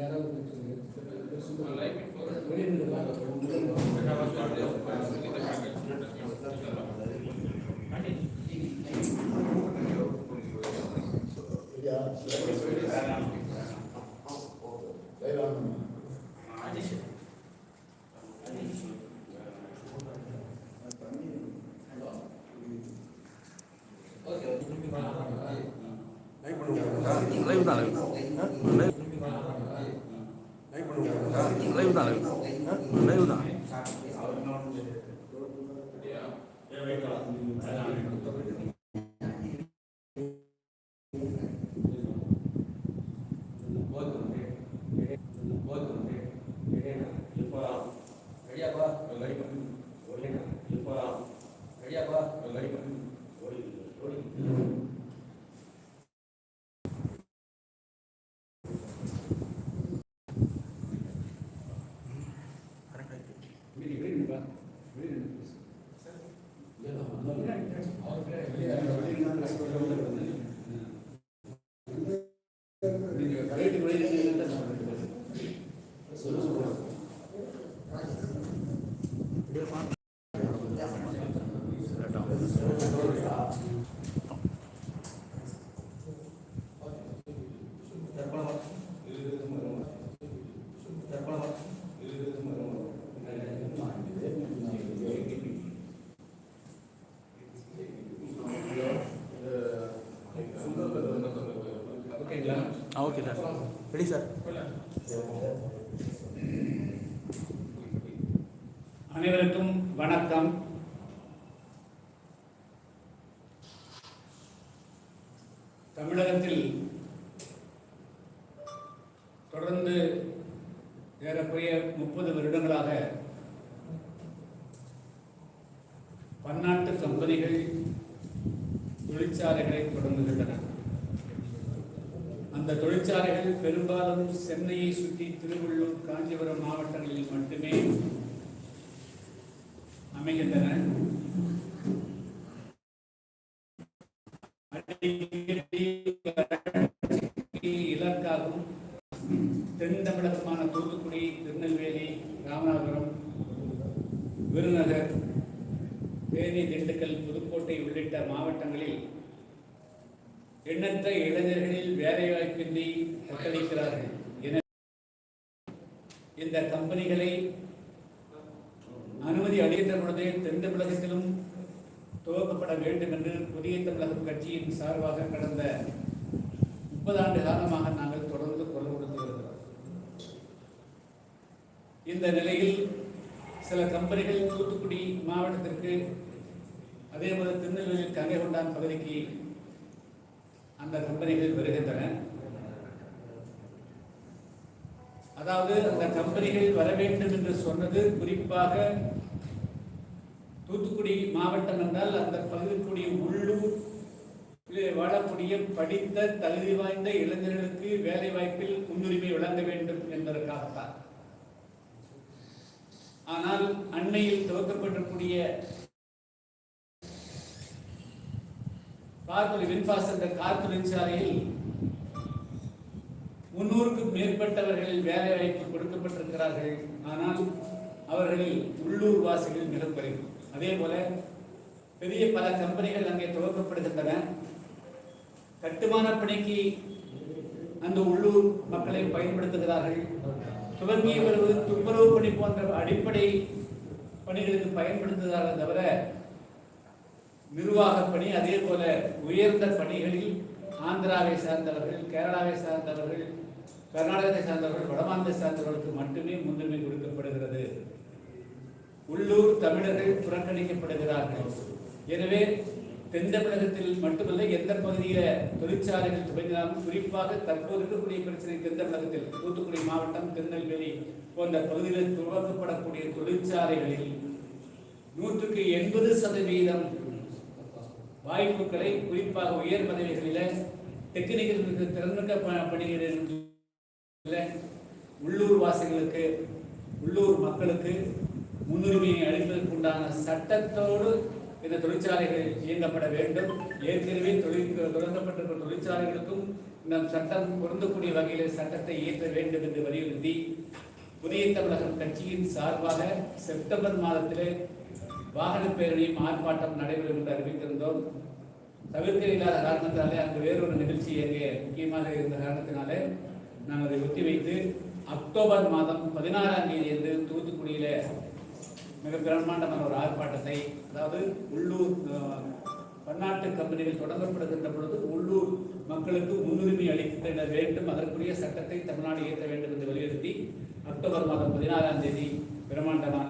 Live 没有打的，没有打。தான் ஆ okay sir ready sir அனைவருக்கும் வணக்கம் தமிழகத்தில் தொடர்ந்து ஏறக்குறைய முப்பது வருடங்களாக பன்னாட்டு கம்பெனிகள் தொழிற்சாலைகளை தொடங்குகின்றன அந்த தொழிற்சாலைகள் பெரும்பாலும் சென்னையை சுற்றி திருவள்ளூர் காஞ்சிபுரம் மாவட்டங்களில் மட்டுமே அமைகின்றன. அடிக்கடி இலக்காகும் தென் தமிழகமான தூத்துக்குடி திருநெல்வேலி ராமநாதபுரம் விருநகர் தேனி திண்டுக்கல் புதுக்கோட்டை உள்ளிட்ட மாவட்டங்களில் எண்ணற்ற இளைஞர்களில் வேலைவாய்ப்பின்றி தத்தளிக்கிறார்கள். கம்பெனிகளை அனுமதி அளித்த பொழுது தென் தமிழகத்திலும் துவக்கப்பட வேண்டும் என்று புதிய தமிழகம் கட்சியின் சார்பாக கடந்த முப்பது ஆண்டு காலமாக நாங்கள் தொடர்ந்து குரல் கொடுத்து வருகிறோம். இந்த நிலையில் சில கம்பெனிகள் தூத்துக்குடி மாவட்டத்திற்கு அதே போல திருநெல்வேலி கங்கை கொண்டான் பகுதிக்கு அந்த கம்பெனிகள் வருகின்றன. அதாவது அந்த கம்பெனிகள் வர வேண்டும் என்று சொன்னது குறிப்பாக தூத்துக்குடி மாவட்டம் என்றால் அந்த பகுதிக்குடி உள்ளூர் வாழக்கூடிய படித்த தகுதி வாய்ந்த இளைஞர்களுக்கு வேலை வாய்ப்பில் முன்னுரிமை வழங்க வேண்டும் என்பதற்காகத்தான். ஆனால் அண்மையில் துவக்கப்பட்டிருக்கூடிய கார்பொலி வின்பாஸ் என்ற கார் தொழிற்சாலையில் முன்னூறுக்கும் மேற்பட்டவர்கள் வேலை வாய்ப்பு கொடுக்கப்பட்டிருக்கிறார்கள். ஆனால் அவர்களில் உள்ளூர் வாசிகள் மிக குறைவு. அதே போல பெரிய பல கம்பெனிகள் அங்கே துவக்கப்படுகின்றன. கட்டுமான பணிக்கு அந்த உள்ளூர் மக்களை பயன்படுத்துகிறார்கள். துவங்கி வருவது துப்புரவு பணி போன்ற அடிப்படை பணிகளுக்கு பயன்படுத்துகிறார்கள் தவிர நிர்வாக பணி அதே போல உயர்ந்த பணிகளில் ஆந்திராவை சார்ந்தவர்கள் கேரளாவை சார்ந்தவர்கள் கர்நாடகத்தை சார்ந்தவர்கள் வடமாநிலத்தை சார்ந்தவர்களுக்கு மட்டுமே முன்னுரிமை கொடுக்கப்படுகிறது. உள்ளூர் தமிழர்கள் புறக்கணிக்கப்படுகிறார்கள். எனவே தென் தமிழகத்தில் மட்டுமல்ல எந்த பகுதியில தொழிற்சாலைகள் துவங்கினாலும் குறிப்பாக தற்போது இருக்கக்கூடிய பிரச்சனை தென் தமிழகத்தில் தூத்துக்குடி மாவட்டம் திருநெல்வேலி போன்ற பகுதிகளில் துவக்கப்படக்கூடிய தொழிற்சாலைகளில் நூற்றுக்கு எண்பது சதவீதம் வாய்ப்புகளை குறிப்பாக உயர் பதவிகளில டெக்னிக்கல் திறன்மிக்க ப- பணிகளில் உள்ளூர் வாசிகளுக்கு உள்ளூர் மக்களுக்கு முன்னுரிமையை அளிப்பதற்கு உண்டான சட்டத்தோடு இந்த தொழிற்சாலைகள் இயங்கப்பட வேண்டும். ஏற்கனவே தொழில் தொடங்கப்பட்டிருக்கிற தொழிற்சாலைகளுக்கும் நம் சட்டம் பொருந்தக்கூடிய வகையில் சட்டத்தை இயற்ற வேண்டும் என்று வலியுறுத்தி புதிய தமிழகம் கட்சியின் சார்பாக செப்டம்பர் மாதத்திலே வாகன பேரணியும் ஆர்ப்பாட்டம் நடைபெறும் என்று அறிவித்திருந்தோம். தவிர்க்க இல்லாத காரணத்தினாலே அங்கு வேறொரு நிகழ்ச்சி அங்கே முக்கியமாக இருந்த காரணத்தினாலே நாங்கள் அதை ஒத்தி வைத்து அக்டோபர் மாதம் பதினாறாம் தேதி தூத்துக்குடியில் மிக பிரம்மாண்டமான ஒரு ஆர்ப்பாட்டத்தை அதாவது உள்ளூர் பன்னாட்டு கம்பெனிகள் தொடங்கப்படுகின்ற பொழுது உள்ளூர் மக்களுக்கு முன்னுரிமை அளித்திட வேண்டும் அதற்குரிய சட்டத்தை தமிழ்நாடு இயற்ற வேண்டும் என்று வலியுறுத்தி அக்டோபர் மாதம் பதினாறாம் தேதி பிரம்மாண்டமான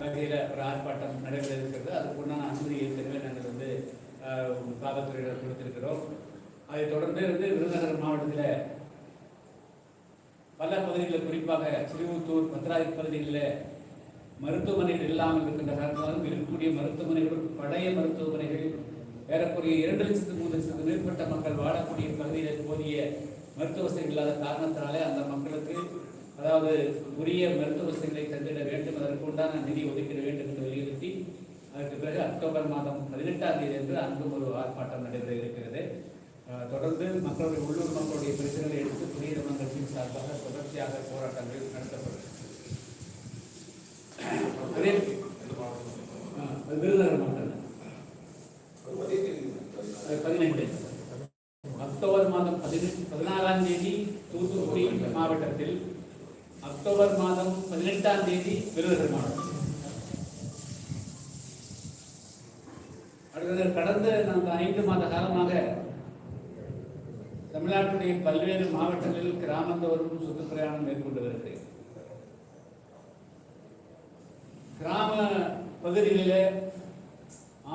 வகையில் ஒரு ஆர்ப்பாட்டம் நடைபெற இருக்கிறது அதுக்குண்டான அனுமதி ஏற்கனவே நாங்கள் வந்து காவல்துறையினர் கொடுத்திருக்கிறோம். அதைத் தொடர்ந்து வந்து விருதுநகர் மாவட்டத்தில் பல பகுதிகளில் குறிப்பாக சிறுவத்தூர் பத்ராதி பகுதிகளில் மருத்துவமனைகள் இல்லாமல் இருக்கின்ற காரணமாக இருக்கக்கூடிய மருத்துவமனைகள் பழைய மருத்துவமனைகள் ஏறக்குறைய இரண்டு லட்சத்து மூன்று லட்சத்துக்கு மேற்பட்ட மக்கள் வாழக்கூடிய பகுதியில் போதிய மருத்துவ வசதிகள் இல்லாத காரணத்தினாலே அந்த மக்களுக்கு அதாவது உரிய மருத்துவ வசதிகளை தந்திட வேண்டும் அதற்கு உண்டான நிதி ஒதுக்கிட வேண்டும் என்று வலியுறுத்தி அதற்கு பிறகு அக்டோபர் மாதம் பதினெட்டாம் தேதி என்று அங்கும் ஒரு ஆர்ப்பாட்டம் நடைபெற இருக்கிறது. தொடர்ந்து மக்களுடைய உள்ளூர் மக்களுடைய பிரச்சனைகளை எடுத்து புதிய மன்றத்தின் சார்பாக தொடர்ச்சியாக போராட்டங்கள் நடத்தப்படும். அதே விருதுநகர் மாவட்டம். பதினெட்டு அக்டோபர் மாதம் பதினெட்டு பதினாறாம் தேதி தூத்துக்குடி மாவட்டத்தில் அக்டோபர் மாதம் பதினெட்டாம் தேதி விருதுநகர் மாவட்டம். அடுத்தது கடந்த நாங்கள் ஐந்து மாத காலமாக தமிழ்நாட்டுடைய பல்வேறு மாவட்டங்களில் கிராமந்தோறும் சுற்றுப்பிரயாணம் மேற்கொண்டு வருகிறேன் கிராம பகுதிகளில்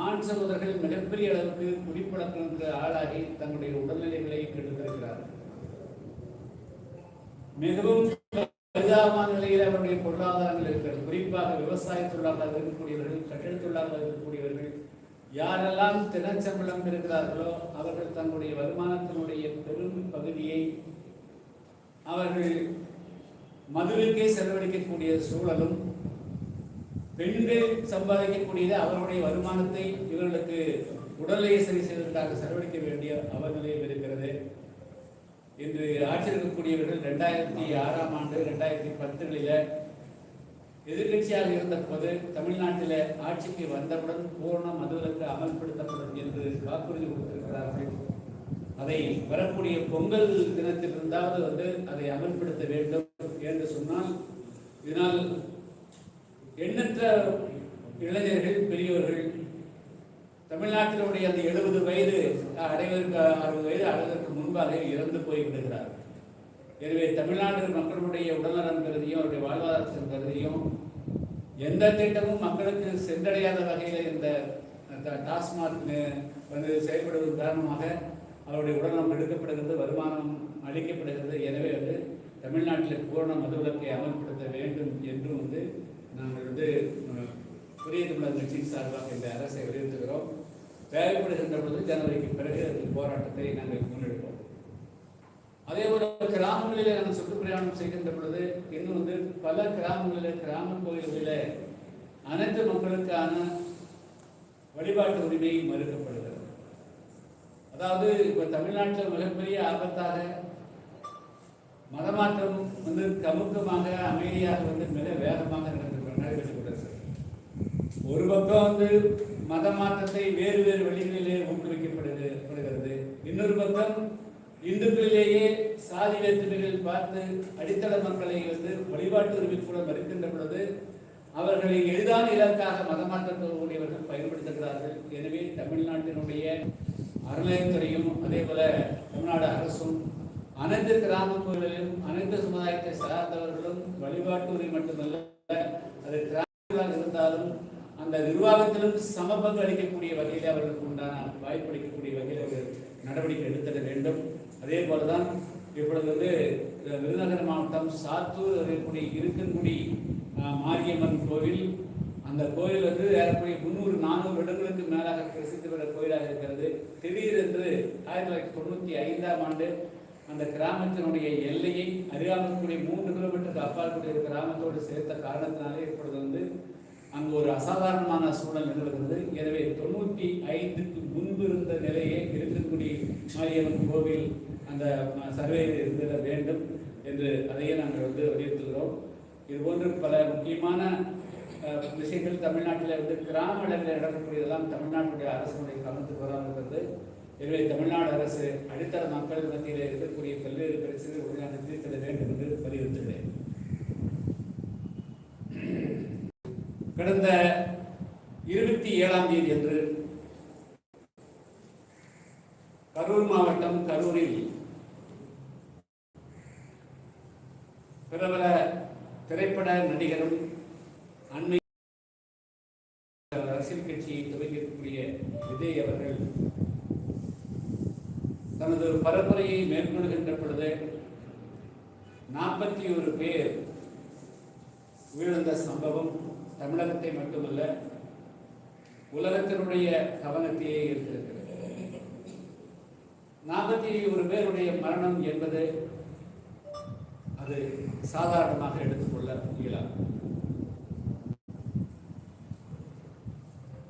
ஆண் சகோதரர்கள் மிகப்பெரிய அளவுக்கு குடிப்பழக்கங்களுக்கு ஆளாகி தங்களுடைய உடல்நிலைகளை கெடுத்திருக்கிறார்கள். மிகவும் பரிதாபமான நிலையில் அவருடைய பொருளாதாரங்கள் இருக்கிறது. குறிப்பாக விவசாய தொழிலாளர்கள் இருக்கக்கூடியவர்கள் கட்டிட தொழிலாளர்கள் இருக்கக்கூடியவர்கள் யாரெல்லாம் தினச்சம்பளம் இருக்கிறார்களோ அவர்கள் தங்களுடைய வருமானத்தினுடைய பெரும் பகுதியை அவர்கள் மதுவிற்கே செலவழிக்கக்கூடிய சூழலும் பெண்கள் சம்பாதிக்கக்கூடியது அவருடைய வருமானத்தை இவர்களுக்கு உடலை சரி செய்வதற்காக செலவழிக்க வேண்டிய அவநிலையும் இருக்கிறது. இன்று ஆட்சி இருக்கக்கூடியவர்கள் ரெண்டாயிரத்தி ஆறாம் ஆண்டு ரெண்டாயிரத்தி பத்துகளில் எதிர்கட்சியாக இருந்த போது தமிழ்நாட்டில் ஆட்சிக்கு வந்தவுடன் பூரண மதுவிலக்கு அமல்படுத்தப்படும் என்று வாக்குறுதி கொடுத்திருக்கிறார்கள். அதை வரக்கூடிய பொங்கல் தினத்தில் இருந்தாவது வந்து அதை அமல்படுத்த வேண்டும் என்று சொன்னால் இதனால் எண்ணற்ற இளைஞர்கள் பெரியவர்கள் தமிழ்நாட்டினுடைய அந்த எழுபது வயது அடைவதற்கு அறுபது வயது அடைவதற்கு முன்பாக இறந்து போய் விடுகிறார்கள் எனவே தமிழ்நாடு மக்களுடைய உடல்நலம் கருதியும் அவருடைய வாழ்வாதாரத்தின் கருதியும் எந்த திட்டமும் மக்களுக்கு சென்றடையாத வகையில் இந்த ட- டாஸ்மாக் வந்து செயல்படுவதன் காரணமாக அவருடைய உடல்நலம் எடுக்கப்படுகிறது வருமானம் அளிக்கப்படுகிறது. எனவே வந்து தமிழ்நாட்டில் பூரண மதுவிலக்கை அமல்படுத்த வேண்டும் என்றும் வந்து நாங்கள் வந்து புதிய தமிழர் கட்சியின் சார்பாக இந்த அரசை வலியுறுத்துகிறோம். தேவைப்படுகின்ற பொழுது ஜனவரிக்கு பிறகு அந்த போராட்டத்தை நாங்கள் முன்னெடுப்போம். அதே போல கிராமங்களிலே நான் சுற்றுப்பிரயாணம் செய்கின்ற பொழுது இன்னும் வந்து பல கிராமங்களில் கிராம கோயில்களில் அனைத்து மக்களுக்கான வழிபாட்டு உரிமை மறுக்கப்படுகிறது. அதாவது இப்போ தமிழ்நாட்டில் மிகப்பெரிய ஆபத்தாக மதமாற்றம் வந்து கமுக்கமாக அமைதியாக வந்து மிக வேகமாக நடந்து நடைபெற்றுக் ஒரு பக்கம் வந்து மதமாற்றத்தை வேறு வேறு வழிகளிலே ஊக்குவிக்கப்படுது இன்னொரு பக்கம் இந்துக்களிலேயே சாதி வேற்றுமைகள் பார்த்து அடித்தள மக்களை வந்து வழிபாட்டு உரிமை கூட மறுக்கின்ற பொழுது அவர்களை எளிதான இலக்காக மதமாற்றக்கூடியவர்கள் பயன்படுத்துகிறார்கள். எனவே தமிழ்நாட்டினுடைய அறநிலையத்துறையும் அதே போல தமிழ்நாடு அரசும் அனைத்து கிராமங்களிலும் அனைத்து சமுதாயத்தை சார்ந்தவர்களும் வழிபாட்டு உரிமை மட்டுமல்ல அது கிராமங்களாக இருந்தாலும் அந்த நிர்வாகத்திலும் சமபங்கு அளிக்கக்கூடிய வகையில் அவர்களுக்கு உண்டான வாய்ப்பு அளிக்கக்கூடிய வகையில் ஒரு நடவடிக்கை எடுத்திட வேண்டும். அதே போல தான் இப்பொழுது வந்து விருதுநகர் மாவட்டம் சாத்தூர் இருக்கக்கூடிய இருக்கன்குடி மாரியம்மன் கோவில். அந்த கோயில் வந்து ஏறக்குறைய முந்நூறு நானூறு வருடங்களுக்கு மேலாக பிரசித்தி பெற கோயிலாக இருக்கிறது. திடீரென்று ஆயிரத்தி தொள்ளாயிரத்தி தொண்ணூற்றி ஐந்தாம் ஆண்டு அந்த கிராமத்தினுடைய எல்லையை அறியாமல் கூடிய மூன்று கிலோமீட்டருக்கு அப்பால் கூடிய கிராமத்தோடு சேர்த்த காரணத்தினாலே இப்பொழுது வந்து அங்கு ஒரு அசாதாரணமான சூழல் நிகழ்கிறது எனவே தொண்ணூற்றி ஐந்துக்கு முன்பு இருந்த நிலையே இருக்கக்கூடிய மாரியம்மன் கோவில் அந்த சர்வேயில் இருந்திட வேண்டும் என்று அதையே நாங்கள் வந்து வலியுறுத்துகிறோம் இது போன்று பல முக்கியமான விஷயங்கள் தமிழ்நாட்டில் வந்து கிராம அளவில் நடக்கக்கூடியதெல்லாம் தமிழ்நாட்டுடைய அரசுடைய கவனத்துக்கு வராமல் இருக்கிறது. எனவே தமிழ்நாடு அரசு அடித்தள மக்கள் மத்தியில் இருக்கக்கூடிய பல்வேறு பிரச்சனைகள் உடனே தீர்த்திட வேண்டும் என்று வலியுறுத்துகிறேன். கடந்த இருபத்தி ஏழாம் தேதி அன்று கரூர் மாவட்டம் கரூரில் பிரபல திரைப்பட நடிகரும் அண்மை அரசியல் கட்சியை துவங்கியிருக்கக்கூடிய விஜய் அவர்கள் தனது பரப்புரையை மேற்கொள்கின்ற பொழுது நாற்பத்தி ஒரு பேர் உயிரிழந்த சம்பவம் தமிழகத்தை மட்டுமல்ல உலகத்தினுடைய கவனத்தையே ஈர்த்திருக்கிறது. நாற்பத்தி ஒரு பேருடைய மரணம் என்பது அது சாதாரணமாக எடுத்துக்கொள்ள இயலாது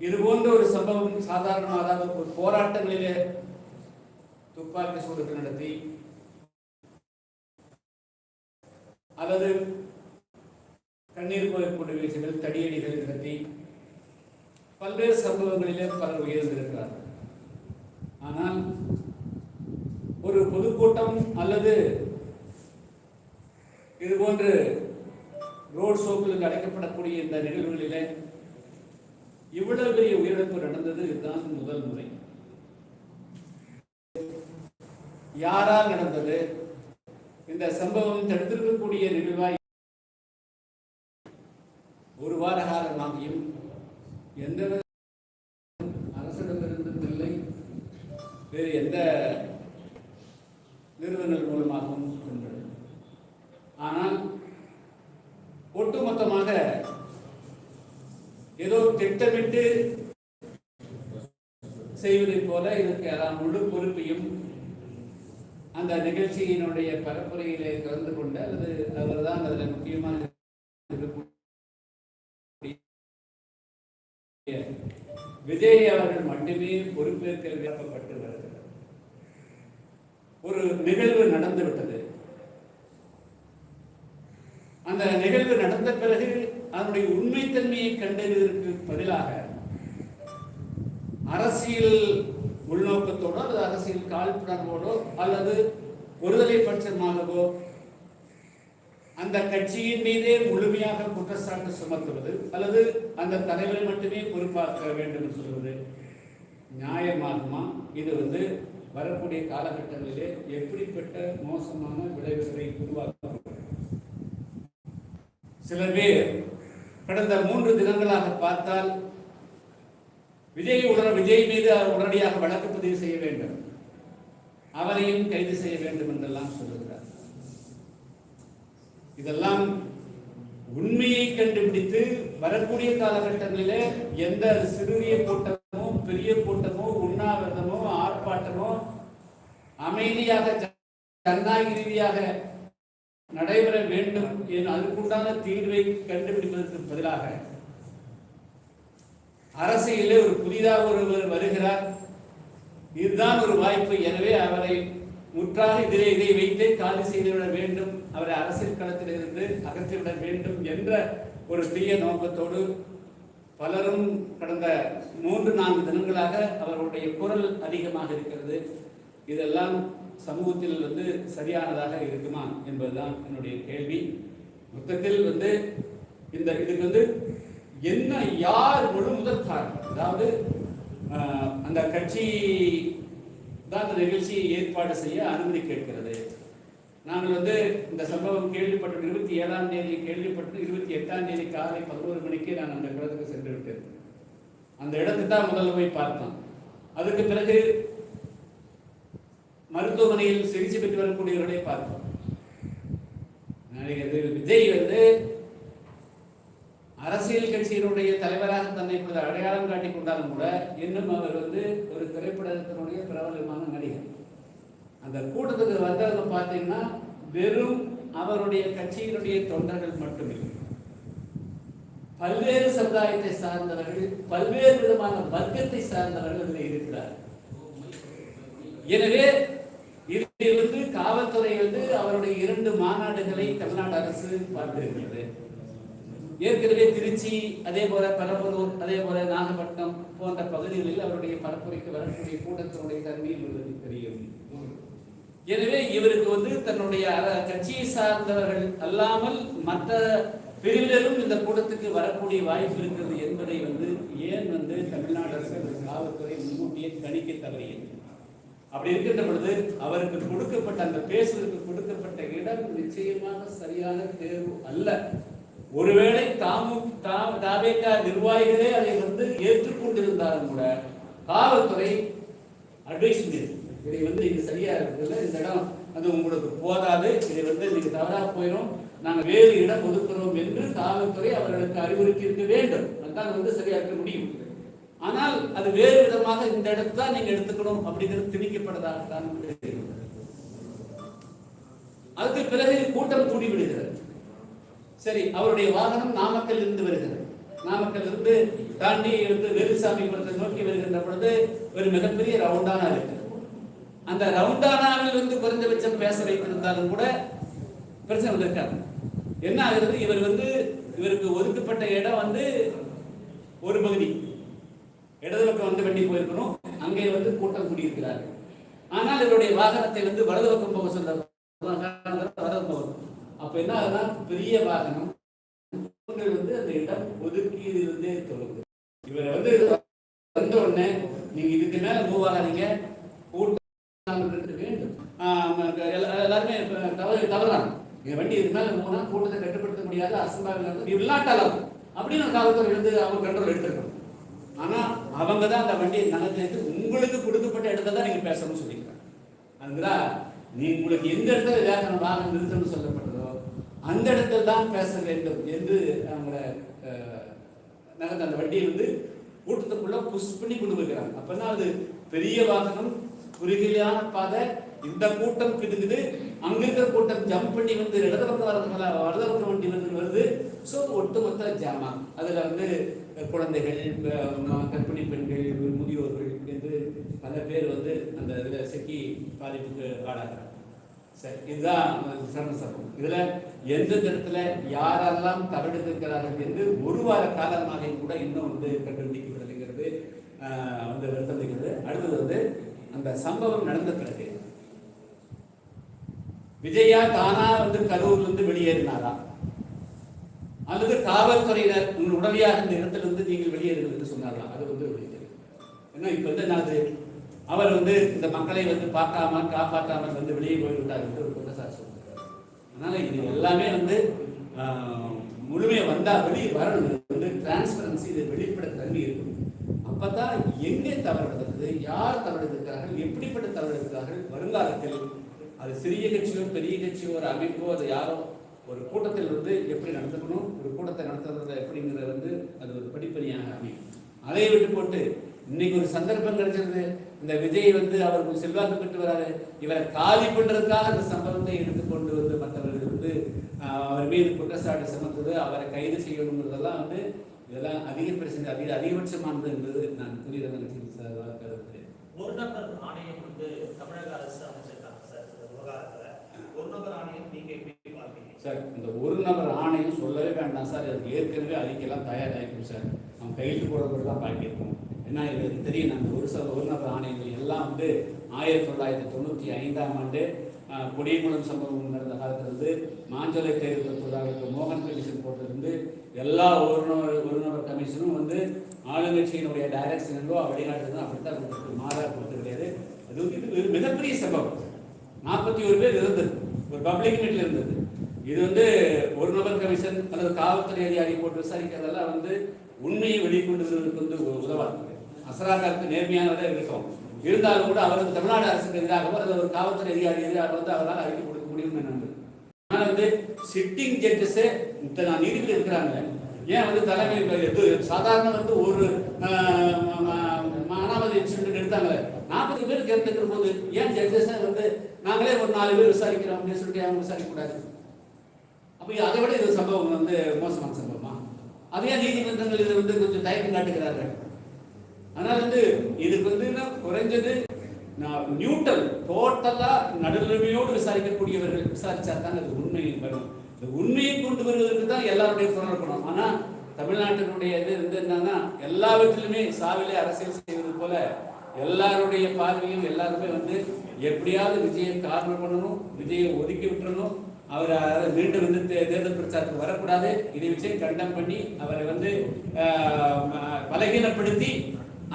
இது போன்ற ஒரு சம்பவம் சாதாரணமாக அதாவது ஒரு போராட்டங்களிலே துப்பாக்கி சூடுகள் நடத்தி அல்லது கண்ணீர் போய் வீழ்ச்சிகள் தடியடிகள் நடத்தி பல்வேறு சம்பவங்களிலே பலர் உயர்ந்திருக்கிறார்கள் ஆனால் ஒரு பொதுக்கூட்டம் அல்லது இதுபோன்று ரோட் ஷோக்களுக்கு அழைக்கப்படக்கூடிய இந்த நிகழ்வுகளிலே இவ்வளவு பெரிய உயிரிழப்பு நடந்தது இதுதான் முதல் முறை. யாரால் நடந்தது? இந்த சம்பவம் தடுத்திருக்கக்கூடிய நிகழ்வாய் ஒரு வார காலமாகியும் எந்த அரசிடமிருந்தும் இல்லை. வேறு எந்த நிறுவனங்கள் மூலமாகவும் கொண்டது ஆனால் ஒட்டுமொத்தமாக ஏதோ திட்டமிட்டு செய்வதைப் போல இதற்கு எல்லாம் முழு பொறுப்பையும் அந்த நிகழ்ச்சியினுடைய பரப்புரையிலே கலந்து கொண்ட அல்லது அவர்தான் அதில் முக்கியமான விஜய் அவர்கள் மட்டுமே பொறுப்பேற்க விளக்கப்பட்டு வருகிறார். ஒரு நிகழ்வு நடந்து விட்டது. அந்த நிகழ்வு நடந்த பிறகு அதனுடைய உண்மைத்தன்மையை கண்டறிவதற்கு பதிலாக அரசியல் உள்நோக்கத்தோடோ அல்லது அரசியல் காழ்ப்புணர்வோடோ அல்லது ஒருதலை பட்சமாகவோ அந்த கட்சியின் மீதே முழுமையாக குற்றச்சாட்டு சுமத்துவது அல்லது அந்த தலைவரை மட்டுமே பொறுப்பாக்க வேண்டும் என்று சொல்வது நியாயமாகுமா? இது வந்து வரக்கூடிய காலகட்டங்களிலே எப்படிப்பட்ட மோசமான விளைவுகளை உருவாக்கும் சில பேர் கடந்த மூன்று தினங்களாக பார்த்தால் விஜய் உடன விஜய் மீது அவர் உடனடியாக வழக்கு பதிவு செய்ய வேண்டும். அவரையும் கைது செய்ய வேண்டும் என்றெல்லாம் சொல்லுகிறார். இதெல்லாம் உண்மையை கண்டுபிடித்து வரக்கூடிய காலகட்டங்களிலே எந்த சிறிய கூட்டமோ பெரிய கூட்டமோ உண்ணாவிரதமோ ஆர்ப்பாட்டமோ அமைதியாக ஜனநாயக ரீதியாக நடைபெற வேண்டும் என் அதற்குண்டான தீர்வை கண்டுபிடிப்பதற்கு பதிலாக அரசியலே ஒரு புதிதாக ஒருவர் வருகிறார். இதுதான் ஒரு வாய்ப்பு. எனவே அவரை முற்றாக இதிலே இதை வைத்தே காலி செய்துவிட வேண்டும். அவரை அரசியல் களத்தில் இருந்து அகற்றிவிட வேண்டும் என்ற ஒரு தீய நோக்கத்தோடு பலரும் கடந்த மூன்று நான்கு தினங்களாக அவருடைய குரல் அதிகமாக இருக்கிறது. இதெல்லாம் சமூகத்தில் வந்து சரியானதாக இருக்குமா என்பதுதான் என்னுடைய கேள்வி. மொத்தத்தில் வந்து இந்த இதுக்கு வந்து என்ன யார் முழு முதல் காரணம் அதாவது அந்த கட்சி தான் அந்த நிகழ்ச்சியை ஏற்பாடு செய்ய அனுமதி கேட்கிறது. நாங்கள் வந்து இந்த சம்பவம் கேள்விப்பட்டு இருபத்தி ஏழாம் தேதி கேள்விப்பட்டு இருபத்தி எட்டாம் தேதி காலை பதினோரு மணிக்கு நான் அந்த இடத்துக்கு சென்று விட்டேன். அந்த இடத்தை தான் முதல்ல போய் பார்த்தோம். அதுக்கு பிறகு மருத்துவமனையில் சிகிச்சை பெற்று வரக்கூடியவர்களை பார்த்தோம் நடிகர் விஜய் வந்து அரசியல் கட்சியினுடைய தலைவராக தன்னை இப்பொழுது அடையாளம் காட்டிக் கொண்டாலும் கூட இன்னும் அவர் வந்து ஒரு திரைப்படத்தினுடைய பிரபலமான நடிகர். அந்த கூட்டத்துக்கு வந்தவங்க பார்த்தீங்கன்னா வெறும் அவருடைய கட்சியினுடைய தொண்டர்கள் மட்டுமில்லை. பல்வேறு சமுதாயத்தை சார்ந்தவர்கள் பல்வேறு விதமான வர்க்கத்தை சார்ந்தவர்கள் இதில் இருக்கிறார். எனவே இதில் வந்து காவல்துறை வந்து அவருடைய இரண்டு மாநாடுகளை தமிழ்நாடு அரசு பார்த்திருக்கிறது. ஏற்கனவே திருச்சி அதே போல பெரம்பலூர் அதே போல நாகப்பட்டினம் போன்ற பகுதிகளில் அவருடைய பரப்புரைக்கு வரக்கூடிய கூட்டத்தினுடைய தன்மையில் உள்ளது தெரியும். எனவே இவருக்கு வந்து தன்னுடைய கட்சியை சார்ந்தவர்கள் அல்லாமல் மற்ற பிரிவினரும் இந்த கூட்டத்துக்கு வரக்கூடிய வாய்ப்பு இருக்கிறது என்பதை வந்து ஏன் வந்து தமிழ்நாடு அரசு காவல்துறை முன்கூட்டியே கணிக்க தவறியது? அப்படி இருக்கின்ற பொழுது அவருக்கு கொடுக்கப்பட்ட அந்த பேசுவதற்கு கொடுக்கப்பட்ட இடம் நிச்சயமாக சரியான தேர்வு அல்ல. ஒருவேளை தாமும் தாம் தாவேகா நிர்வாகிகளே அதை வந்து ஏற்றுக்கொண்டிருந்தாலும் கூட காவல்துறை அட்வைஸ் பண்ணியிருக்கு இதை வந்து இது சரியா இருக்குதுல்ல? இந்த இடம் அது உங்களுக்கு போதாது. இதை வந்து நீங்க தவறா போயிடும் நாங்கள் வேறு இடம் ஒதுக்குறோம் என்று காவல்துறை அவர்களுக்கு அறிவுறுத்தி இருக்க வேண்டும். அதுதான் வந்து சரியா இருக்க முடியும். ஆனால் அது வேறு விதமாக இந்த இடத்தை தான் நீங்க எடுத்துக்கணும் அப்படிங்கிறது திணிக்கப்பட்டதாக தான் அதுக்கு பிறகு கூட்டம் கூடி விடுகிறது. சரி அவருடைய வாகனம் நாமக்கல் இருந்து வருகிறது. நாமக்கல் இருந்து தாண்டி எடுத்து வேலுசாமி குளத்தை நோக்கி வருகின்ற பொழுது ஒரு மிகப்பெரிய ரவுண்டான இருக்கு. அந்த ரவுண்டானாவில் வந்து குறைந்தபட்சம் பேச வைத்திருந்தாலும் கூட பிரச்சனை வந்திருக்காங்க என்ன ஆகுறது இவர் வந்து இவருக்கு ஒதுக்கப்பட்ட இடம் வந்து ஒரு பகுதி. இடது பக்கம் வந்து வண்டி போயிருக்கணும். அங்கே வந்து கூட்டம் கூடியிருக்கிறார். ஆனால் இவருடைய வாகனத்தை வந்து வலது பக்கம் போக சொல்ல வலது போகும் அப்ப என்ன ஆகுதுன்னா பெரிய வாகனம் வந்து அந்த இடம் ஒதுக்கீதிலிருந்தே தொடங்குது இவரை வந்து வந்த உடனே நீங்க இதுக்கு மேல மூவ் ஆகாதீங்க கூட்டம் இருக்க வேண்டும் ஆஹ் எல்லா- எல்லாருமே தவறு தவறாங்க. என் வண்டி இதுக்கு மேலே போனால் கூட்டத்தை கட்டுப்படுத்த முடியாது அசம்பாவிதம் இல்லாட்டாலும் அப்படின்னு காவல்துறை எழுந்து அவங்க கண்ட்ரோல் எடுத்துருக்கணும். ஆனா அவங்க தான் அந்த வண்டியை நகர்த்து உங்களுக்கு கொடுக்கப்பட்ட இடத்துல தான் நீங்க பேசணும்னு சொல்லியிருக்காங்க. அதுதான் நீ உங்களுக்கு எந்த இடத்துல வேகனம் வாகனம் நிறுத்தணும்னு சொல்லப்பட்டதோ அந்த இடத்துல தான் பேச வேண்டும் என்று அவங்கள நகர்ந்த அந்த வண்டியை வந்து கூட்டத்துக்குள்ள புஷ் பண்ணி கொண்டு போய்க்கிறாங்க. அப்பதான் அது பெரிய வாகனம் குறுகிலான பாதை இந்த கூட்டம் கிடுக்குது அங்க இருக்கிற கூட்டம் ஜம்ப் பண்ணி வந்து இடது வரதுனால வலது வண்டி வந்து வருது ஸோ ஒட்டுமொத்த ஜாமா அதுல வந்து குழந்தைகள் கர்ப்பிணி பெண்கள் முதியோர்கள் என்று பல பேர் வந்து அந்த இதில் சிக்கி பாதிப்புக்கு ஆளாகிறாங்க. சரி இதுதான் சரண சம்பவம் இதுல எந்தெந்த இடத்துல யாரெல்லாம் தவறெடுத்திருக்கிறார்கள் என்று ஒரு வார காலமாக கூட இன்னும் வந்து கண்டுபிடிக்கப்படலைங்கிறது வந்து வருத்தம் அடுத்தது வந்து அந்த சம்பவம் நடந்த பிறகு விஜயா தானா வந்து கரூர்ல இருந்து வெளியேறினாரா? அல்லது காவல்துறையினர் உங்கள் உடனடியாக இந்த இடத்திலிருந்து நீங்கள் வெளியேறுங்கள் என்று சொன்னாரா அது வந்து வெளியேறு ஏன்னா இப்ப வந்து என்னது? அவர் வந்து இந்த மக்களை வந்து பார்க்காம காப்பாற்றாமல் வந்து வெளியே போய்விட்டார் என்று ஒரு குற்றச்சாட்டு சொல்றாரு. அதனால இது எல்லாமே வந்து முழுமையாக வந்தால் வந்தா வெளியே வரணும். வந்து டிரான்ஸ்பரன்சி இது வெளிப்பட தன்மை இருக்கும். அப்பதான் எங்கே தவறு நடந்தது? யார் தவறு இருக்கிறார்கள் எப்படிப்பட்ட தவறு இருக்கிறார்கள் வருங்காலத்தில் அது சிறிய கட்சியோ பெரிய கட்சியோ ஒரு அமைப்போ அது யாரோ ஒரு கூட்டத்தில் வந்து எப்படி நடந்துக்கணும் ஒரு கூட்டத்தை நடத்துறது எப்படிங்கிறது வந்து அது ஒரு படிப்படியாக அமையும். அதை விட்டு போட்டு இன்னைக்கு ஒரு சந்தர்ப்பம் கிடைச்சிருது. இந்த விஜய் வந்து அவருக்கு செல்வாக்கு பெற்று வராரு. இவரை காலி பண்றதுக்காக அந்த சம்பவத்தை எடுத்துக்கொண்டு வந்து மற்றவர்கள் வந்து அவர் மீது குற்றச்சாட்டு சுமத்துவது அவரை கைது செய்யணுங்கிறதெல்லாம் வந்து இதெல்லாம் அதிக பிரச்சனை அதிக அதிகபட்சமானது என்பது நான் புரியுது சார். கருத்து ஒரு நபர் ஆணையம் வந்து தமிழக அரசு அமைச்சிருக்காங்க சார் இந்த விவகாரத்துல ஒரு நபர் ஆணையம் நீங்க எப்படி பார்ப்பீங்க சார் இந்த ஒரு நபர் ஆணையம் சொல்லவே வேண்டாம் சார். அது ஏற்கனவே அறிக்கையெல்லாம் தயாராகிருக்கும் சார். நம்ம கையெழுத்து போடுறது தான் பாக்கியிருக்கோம் ஏன்னா இது எனக்கு தெரியும் நம்ம ஒரு சில ஒரு நபர் ஆணையங்கள் எல்லாம் வந்து ஆயிரத்தி தொள்ளாயிரத்தி தொண்ணூற்றி ஐந்தாம் ஆண்டு கொடியங்குளம் சம்பவம் நடந்த காலத்திலிருந்து மாஞ்சோலை தேர்தல் தத்துவதாக மோகன் கமிஷன் போட்டிருந்து எல்லா ஒரு நபர் ஒரு நபர் கமிஷனும் வந்து ஆளுங்கட்சியினுடைய டைரக்ஷனோ வழிகாட்டுறதோ அப்படித்தான் கொடுத்துருக்கு மாறா கொடுத்து கிடையாது. அது வந்து இது மிகப்பெரிய சம்பவம். நாற்பத்தி ஒரு பேர் இருந்தது ஒரு பப்ளிக் மீட்ல இருந்தது. இது வந்து ஒரு நபர் கமிஷன் அல்லது காவல்துறை அதிகாரி போட்டு விசாரிக்கிறதெல்லாம் வந்து உண்மையை வெளிக்கொண்டு வந்து ஒரு உதவாது. அசராக்காருக்கு நேர்மையானதாக இருக்கும் இருந்தாலும் கூட அவருக்கு தமிழ்நாடு அரசுக்கு எதிராகவோ அல்லது ஒரு காவல்துறை அதிகாரி எதிராக வந்து அவரால் அறிக்கை கொடுக்க முடியும் என்ன ஆனால் வந்து சிட்டிங் ஜட்ஜஸே இத்தனை நீதிபதி இருக்கிறாங்க. ஏன் வந்து தலைமை எது சாதாரண வந்து ஒரு ஆஹ், இன்சிடென்ட் எடுத்தாங்க நாற்பது பேர் கேட்டுக்கிற போது ஏன் ஜட்ஜஸை வந்து நாங்களே ஒரு நாலு பேர் விசாரிக்கிறோம் அப்படின்னு சொல்லிட்டு அவங்க விசாரிக்க கூடாது? அப்போ அதை விட இது சம்பவம் வந்து மோசமான சம்பவமா? அதே நீதிமன்றங்கள் இதை வந்து கொஞ்சம் தயக்கம் காட்டுகிறார்கள். ஆனால் வந்து இதுக்கு வந்து குறைஞ்சது? நான் நியூட்ரல் டோட்டலாக நடுநிலைமையோடு விசாரிக்கக்கூடியவர்கள் விசாரிச்சா தான் அது உண்மை வரும் இந்த உண்மையை கொண்டு வருவதற்கு தான் எல்லாருடைய குரல் இருக்கணும். ஆனால் தமிழ்நாட்டினுடைய இது வந்து என்னன்னா எல்லாவற்றிலுமே சாவிலே அரசியல் செய்வது போல எல்லாருடைய பார்வையும் எல்லாருமே வந்து எப்படியாவது விஜயை காரணம் பண்ணணும் விஜயை ஒதுக்கி விட்டுறணும் அவர் மீண்டும் வந்து தேர்தல் பிரச்சாரத்துக்கு வரக்கூடாது. இதை வச்சு கண்டம் பண்ணி அவரை வந்து பலகீனப்படுத்தி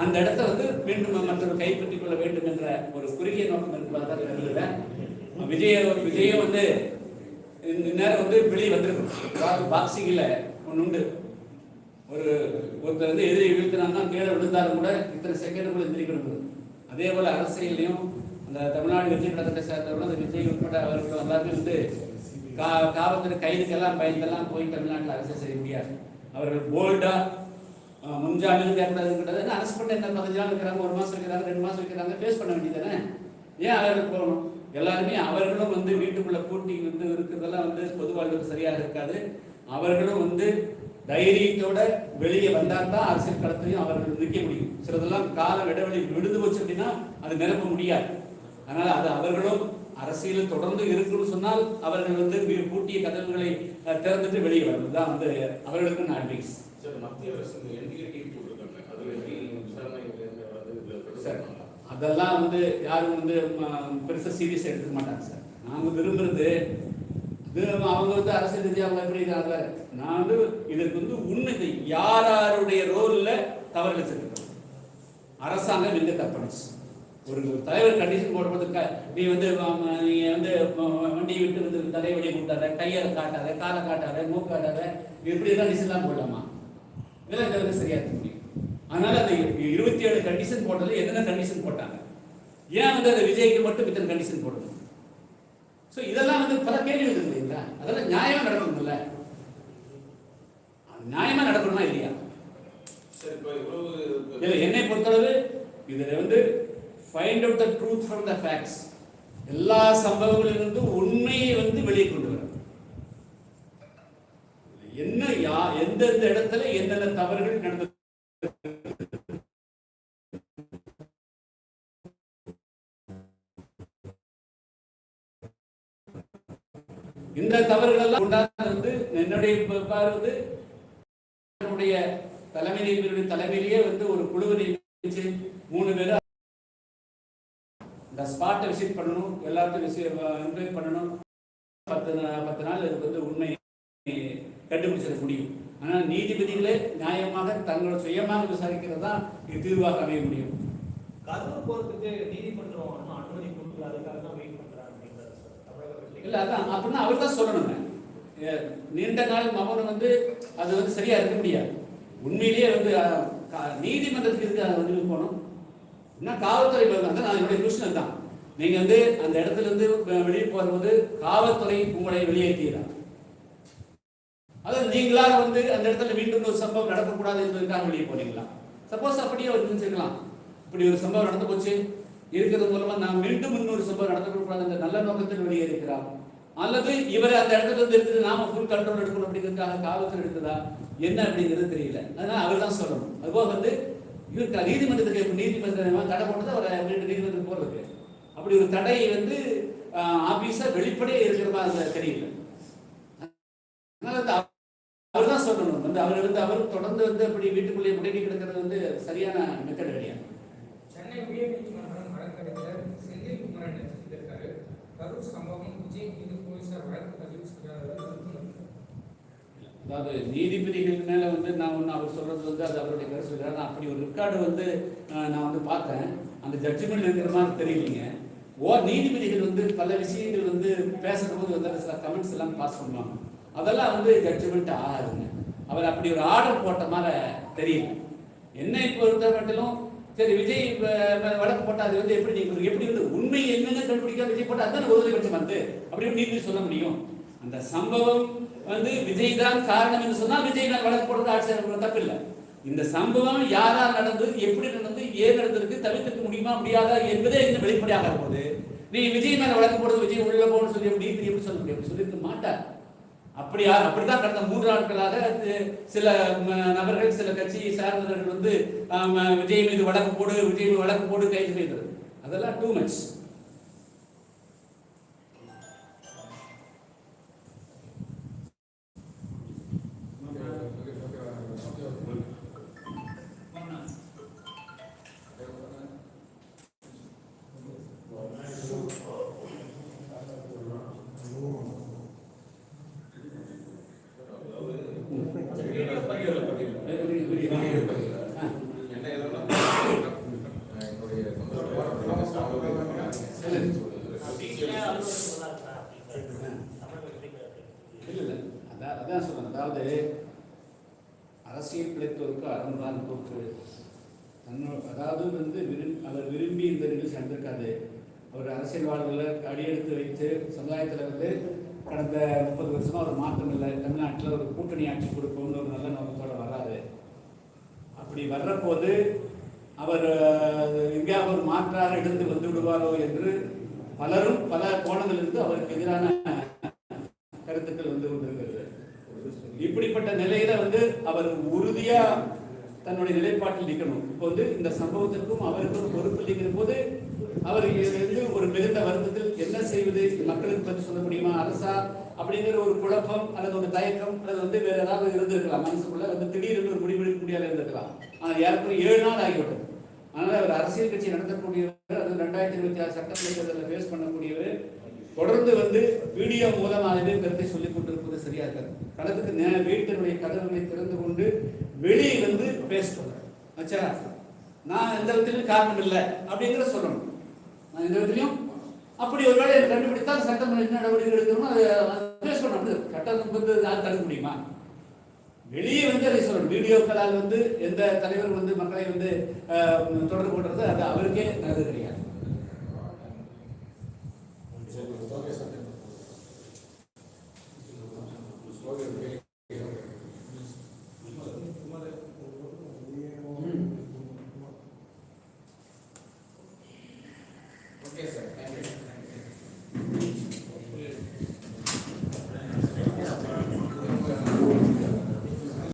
அந்த இடத்த வந்து மீண்டும் மற்றவர் கைப்பற்றிக் கொள்ள வேண்டும் என்ற ஒரு குறுகிய நோக்கம் இருப்பதாக கருதுகிறேன் விஜய விஜயம் வந்து இந்த நேரம் வந்து வெளியே வந்திருக்கும் பாக்ஸிங்கில் ஒன்று உண்டு. ஒரு ஒருத்தர் வந்து எதிரி வீழ்த்தினாங்கன்னா கீழே விழுந்தாலும் கூட இத்தனை செகண்டுக்குள்ள எந்திரிக்கணும் அதே போல் அரசியலையும் அந்த தமிழ்நாடு வெற்றி கழகத்தை சேர்ந்தவர்களும் அந்த விஜய் உட்பட அவர்கள் எல்லாருமே வந்து கா காவல்துறை கைதுக்கெல்லாம் பயந்தெல்லாம் போய் தமிழ்நாட்டில் அரசியல் செய்ய முடியாது. அவர்கள் போல்டா முன்ஜாமீன் கேட்கக்கூடாதுங்கிறது அரசு பண்ண எந்த பதினஞ்சு நாள் இருக்கிறாங்க? ஒரு மாதம் இருக்கிறாங்க ரெண்டு மாதம் இருக்கிறாங்க ஃபேஸ் பண்ண வேண்டியதானே ஏன் அவர்கள் போகணும்? எல்லாருமே அவர்களும் வந்து வீட்டுக்குள்ளே பூட்டி வந்து இருக்கிறதெல்லாம் வந்து பொதுவாழ்வு சரியாக இருக்காது. அவர்களும் வந்து தைரியத்தோட வெளியே வந்தால் தான் அரசியல் களத்தையும் அவர்கள் நிற்க முடியும். சிலதெல்லாம் கால இடைவெளி விடுது வச்சு அப்படின்னா அது நிரப்ப முடியாது. அதனால் அது அவர்களும் அரசியலில் தொடர்ந்து இருக்குன்னு சொன்னால் அவர்கள் வந்து பூட்டிய கதவுகளை திறந்துட்டு வெளியே வரணும். தான் வந்து அவர்களுக்கு நான் அட்வைஸ் சார் மத்திய அரசு சார் பெருசாக அதெல்லாம் வந்து யாரும் வந்து ம- பெருசா சீரியஸ் எடுத்துக்க மாட்டாங்க சார். நாங்க விரும்புறது இது அவங்க வந்து அரசியல் ரீதியாக அவங்க எப்படி இருக்காங்க நான் வந்து இதற்கு வந்து உண்மை யார் யாருடைய ரோல்ல தவறு வச்சிருக்கோம் அரசாங்கம் எங்க தப்பணுச்சு ஒரு தலைவர் கண்டிஷன் போடுறதுக்கு நீ வந்து ஆம், நீ வந்து வண்டியை விட்டு வந்து தலையை வெளியே கூட்டாத கையை காட்டாத காலை காட்டாத மூக்கு காட்டாத இப்படி கண்டிஷன்லாம் போடலாமா? இதெல்லாம் வந்து சரியா இருக்க. முடியும் அதனால அந்த இருபத்தி ஏழு கண்டிஷன் போட்டதுல என்னென்ன கண்டிஷன் போட்டாங்க? ஏன் வந்து அந்த விஜய்க்கு மட்டும் இத்தனை கண்டிஷன் போடணும்? ஸோ இதெல்லாம் வந்து பல கேள்வி இருக்குது இல்லைங்களா? அதெல்லாம் நியாயமா நடக்கணும்ல? அது நியாயமா நடக்கணுமா இல்லையா? என்னை பொறுத்தளவு இதுல வந்து find out the truth from the facts எல்லா சம்பவங்களிலிருந்து உண்மையை வந்து வெளியே கொண்டு வர. என்ன யா எந்தெந்த இடத்துல எந்தெந்த தவறுகள் நடந்தது? இந்த தவறுகள் எல்லாம் உண்டானது வந்து என்னுடைய பார்வது தலைமை நீதிபதியுடைய தலைமையிலேயே வந்து ஒரு குழுவை மூணு பேர் இந்த ஸ்பாட்டை விசிட் பண்ணணும் எல்லாத்தையும் விசிட் இன்வைட் பண்ணணும். பத்து பத்து நாள் இதுக்கு வந்து உண்மை கண்டுபிடிச்சிட முடியும். ஆனால் நீதிபதிகளே நியாயமாக தங்களோட சுயமாக விசாரிக்கிறது தான் இது தீர்வாக அமைய முடியும். கரூர் போறதுக்கு நீதிமன்றம் அனுமதி கொடுக்கல அதுக்காக தான் வெயிட் இல்லை அதான் அப்படின்னா அவர் தான் சொல்லணுங்க. நீண்ட நாள் மௌனம் வந்து அது வந்து சரியா இருக்க முடியாது. உண்மையிலேயே வந்து நீதிமன்றத்துக்கு இருக்கு அதை வந்து போகணும்? என்ன காவல்துறை போகணும் நான் என்னுடைய கொஸ்டின் தான் நீங்க வந்து அந்த இடத்துல இருந்து வெளியே போகும்போது காவல்துறை உங்களை வெளியேற்றியதா? அதாவது நீங்களாக வந்து அந்த இடத்துல மீண்டும் ஒரு சம்பவம் நடக்கக்கூடாது என்பதற்காக வெளியே போனீங்களா? சப்போஸ் அப்படியே ஒரு நினைச்சிருக்கலாம் இப்படி ஒரு சம்பவம் நடந்து போச்சு. இருக்கிறது மூலமா நான் மீண்டும் இன்னொரு சம்பவம் நடத்தக்கூடாது என்ற நல்ல நோக்கத்தில் வெளியே இருக்கிறார். அல்லது இவர் அந்த இடத்துல இருந்து இருக்குது நாம ஃபுல் கண்ட்ரோல் எடுக்கணும் அப்படிங்கிறதுக்காக காவல்துறை எடுத்ததா? என்ன அப்படிங்கிறது தெரியல. அதனால அவர் தான் சொல்லணும். அதுபோக வந்து இவர் நீதிமன்றத்துக்கு இப்ப நீதிமன்றம் தடை போட்டது அவர் ரெண்டு நீதிமன்றம் போறதுக்கு. அப்படி ஒரு தடை வந்து ஆபீஸா வெளிப்படையே இருக்கிற மாதிரி தெரியல. அதனால வந்து அவர் தான் சொல்லணும். வந்து அவர் வந்து அவர் தொடர்ந்து வந்து அப்படி வீட்டுக்குள்ளேயே முடங்கி கிடக்கிறது வந்து சரியான மெத்தட் கிடையாது. சென்னை உயர்நீதிமன்றம் வழக்கறிஞர் செந்தில் குமரன் கரூர் சம்பவம் விஜய் மீது போலீசார் வழக்கு பதிவு செய்யாதது அதாவது நீதிபதிகள் மேலே வந்து நான் ஒன்று அவர் சொல்கிறது வந்து அது அவருடைய கருத்து சொல்றாரு. நான் அப்படி ஒரு ரெக்கார்டு வந்து நான் வந்து பார்த்தேன். அந்த ஜட்ஜ்மெண்ட் இருக்கிற மாதிரி தெரியலீங்க. ஓ நீதிபதிகள் வந்து பல விஷயங்கள் வந்து பேசுகிறபோது வந்து சில கமெண்ட்ஸ் எல்லாம் பாஸ் பண்ணுவாங்க. அதெல்லாம் வந்து ஜட்ஜ்மெண்ட் ஆகாதுங்க. அவர் அப்படி ஒரு ஆர்டர் போட்ட மாதிரி தெரியல. என்னை பொறுத்த மட்டும் சரி விஜய் வழக்கு போட்டால் அது வந்து எப்படி நீங்கள் எப்படி வந்து உண்மை என்னன்னு கண்டுபிடிக்க விஜய் போட்டால் அதுதான் ஒரு பட்சம் வந்து? அப்படின்னு எப்படி சொல்ல முடியும். அந்த சம்பவம் வந்து விஜய் தான் காரணம் என்று சொன்னால் விஜய் மேல் வழக்கு போடுறது ஆட்சியர் தப்பு இல்லை இந்த சம்பவம் யாரால் நடந்தது எப்படி நடந்தது ஏன் நடந்திருக்கு தவிர்த்துக்க முடியுமா முடியாதா என்பதே இன்னும் வெளிப்படையாக போகுது நீ விஜய் மேல வழக்கு போடுறது விஜய் உள்ள போகணும்னு சொல்லி எப்படி எப்படி சொல்ல முடியும்? அப்படி சொல்லியிருக்க மாட்டார். அப்படியா அப்படிதான் கடந்த மூன்று நாட்களாக சில நபர்கள் சில கட்சியை சார்ந்தவர்கள் வந்து விஜய் மீது வழக்கு போடு விஜய் மீது வழக்கு போடு கைது செய்தது. அதெல்லாம் டூ மச் தன்னோட அதாவது வந்து விரும்பி அவர் விரும்பி இந்த நிகழ்ச்சி நடந்திருக்காது அவர் அரசியல் வாழ்வில் அடியெடுத்து வைத்து சமுதாயத்தில் வந்து கடந்த முப்பது வருஷமாக ஒரு மாற்றம் இல்லை. தமிழ்நாட்டில் ஒரு கூட்டணி ஆட்சி கொடுப்போம்னு ஒரு நல்ல நோக்கத்தோடு வராது அப்படி வர்றபோது அவர் அஹ், எங்கேயாவது ஒரு மாற்றாக எழுந்து வந்து விடுவாரோ என்று பலரும் பல கோணங்களிலிருந்து அவருக்கு எதிரான கருத்துக்கள் வந்து கொண்டிருக்கிறது. இப்படிப்பட்ட நிலையில வந்து அவர் உறுதியாக தன்னுடைய நிலைப்பாட்டில் நிற்கணும். இப்போ வந்து இந்த சம்பவத்திற்கும் அவருக்கும் பொறுப்பு இல்லைங்கிற போது அவர் இருந்து ஒரு மிகுந்த வருத்தத்தில் என்ன செய்வது? மக்களுக்கு பற்றி சொல்ல முடியுமா? அரசா? அப்படிங்கிற ஒரு குழப்பம் அல்லது ஒரு தயக்கம் அல்லது வந்து வேற ஏதாவது இருந்திருக்கலாம். மனசுக்குள்ள வந்து திடீர்னு ஒரு முடிவெடுக்க முடியாது இருந்திருக்கலாம். ஆனால் ஏற்கனவே ஏழு நாள் ஆகிவிட்டது. அதனால அவர் அரசியல் கட்சி நடத்தக்கூடியவர் அது ரெண்டாயிரத்தி இருபத்தி ஆறு சட்டமன்ற தேர்தலில் ஃபேஸ் பண்ணக்கூடியவர் தொடர்ந்து வந்து வீடியோ மூலமாகவே கருத்தை சொல்லிக் கொண்டிருப்பது சரியாக இருக்காது. களத்துக்கு நே- வீட்டினுடைய கதவுகளை திறந்து கொண்டு வெளியே வந்து பேசணும் ஆச்சா நான் எந்த விதத்திலும் காரணம் இல்லை அப்படிங்கிறத சொல்லணும். நான் எந்த விதத்திலையும் அப்படி ஒருவேளை எனக்கு கண்டுபிடித்தால் என்ன நடவடிக்கை எடுக்கணும் அதை சொல்லணும். பேசணும் அப்படி சட்டம் வந்து நான் தடுக்க முடியுமா? வெளியே வந்து அதை சொல்லணும். வீடியோக்களால் வந்து எந்த தலைவர் வந்து மக்களை வந்து தொடர்பு கொள்றது அது அவருக்கே நல்லது கிடையாது.